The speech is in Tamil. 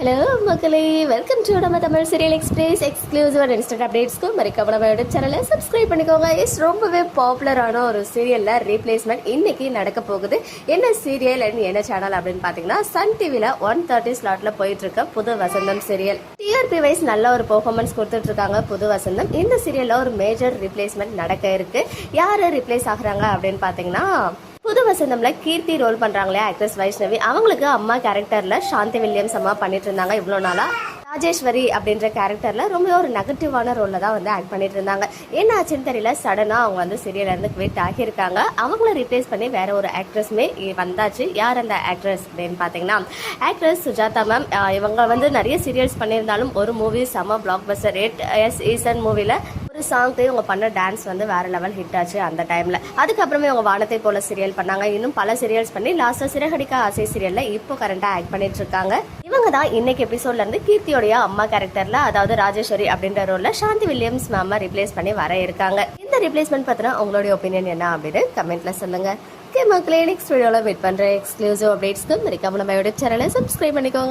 ஹலோ மக்களே. வெல்கம் டு நம்ம Tamil serial express exclusive instant அப்டேட்ஸ்க்கு மறக்காம நம்ம யூடியூப் சேனலை சப்ஸ்கிரைப் பண்ணிக்கோங்க. இஸ் ரொம்பவே பாப்புலரான ஒரு சீரியலில் ரீப்ளேஸ்மெண்ட் இன்னைக்கு நடக்க போகுது. என்ன சீரியல் அண்ட் என்ன சேனல் அப்படின்னு பார்த்தீங்கன்னா சன் டிவியில் ஒன் தேர்ட்டி ஸ்லாட்டில் போயிட்டு இருக்க புது வசந்தம் சீரியல் டிஆர்பி வைஸ் நல்ல ஒரு பெர்ஃபார்மன்ஸ் கொடுத்துட்டு இருக்காங்க புது வசந்தம். இந்த சீரியலில் ஒரு மேஜர் ரீப்ளேஸ்மெண்ட் நடக்க இருக்கு. யார் ரீப்ளேஸ் ஆகுறாங்க அப்படின்னு பார்த்தீங்கன்னா புது வசந்தம்ல கீர்த்தி ரோல் பண்றாங்களே ஆக்ட்ரஸ் வைஷ்ணவி. அவங்களுக்கு அம்மா கேரக்டர்ல சாந்தி வில்லியம்ஸ் அம்மா பண்ணிட்டு இருந்தாங்க இவ்வளோ நாளா. ராஜேஸ்வரி அப்படின்ற கேரக்டரில் ரொம்ப ஒரு நெகட்டிவான ரோலில் தான் வந்து ஆக்ட் பண்ணிட்டு இருந்தாங்க. என்ன ஆச்சுன்னு தெரியல சடனாக அவங்க வந்து சீரியல்லேருந்து குவிட் ஆகியிருக்காங்க. அவங்கள ரீப்ளேஸ் பண்ணி வேற ஒரு ஆக்ட்ரஸுமே வந்தாச்சு. யார் அந்த ஆக்ட்ரஸ் அப்படின்னு பார்த்தீங்கன்னா ஆக்ட்ரஸ் சுஜாதா மேம் இவங்க வந்து நிறைய சீரியல்ஸ் பண்ணியிருந்தாலும் ஒரு மூவி செம பிளாக் பஸ்டர் எயிட் எஸ் ஈசன் மூவியில் சாங்க்கு இவங்க பண்ண டான்ஸ் வந்து வேற லெவல் ஹிட் ஆச்சு அந்த டைம்ல அதுக்கப்புறமே இவங்க வானத்தை போல சீரியல் பண்ணாங்க. இன்னும் பல சீரியல்ஸ் பண்ணி லாஸ்டா சிறகடிக்க ஆசை சீரியல்ல இப்போ கரண்டா ஆக்ட் பண்ணிட்டு இருக்காங்க. இவங்க தான் இன்னைக்கு எபிசோட்ல இருந்து கீர்த்தியோடைய அம்மா கேரக்டர்ல அதாவது ராஜேஸ்வரி அப்படின்ற ரோல்ல சாந்தி வில்லியம்ஸ் மேம ரிப்ளேஸ் பண்ணி வர இருக்காங்க. இந்த ரிப்ளேஸ்மெண்ட் பத்தின உங்களுடைய ஒப்பீனியன் என்ன அப்படின்னு கமெண்ட்ல சொல்லுங்க. ஓகே மக்களே நெக்ஸ்ட் வீடியோவில் வெயிட் பண்ணுற எக்ஸ்க்ளூசிவ் அப்டேட்ஸ்க்கு மறக்காம நம்ம யூடியூப் சேனலை சப்ஸ்கிரைப் பண்ணிக்கோங்க.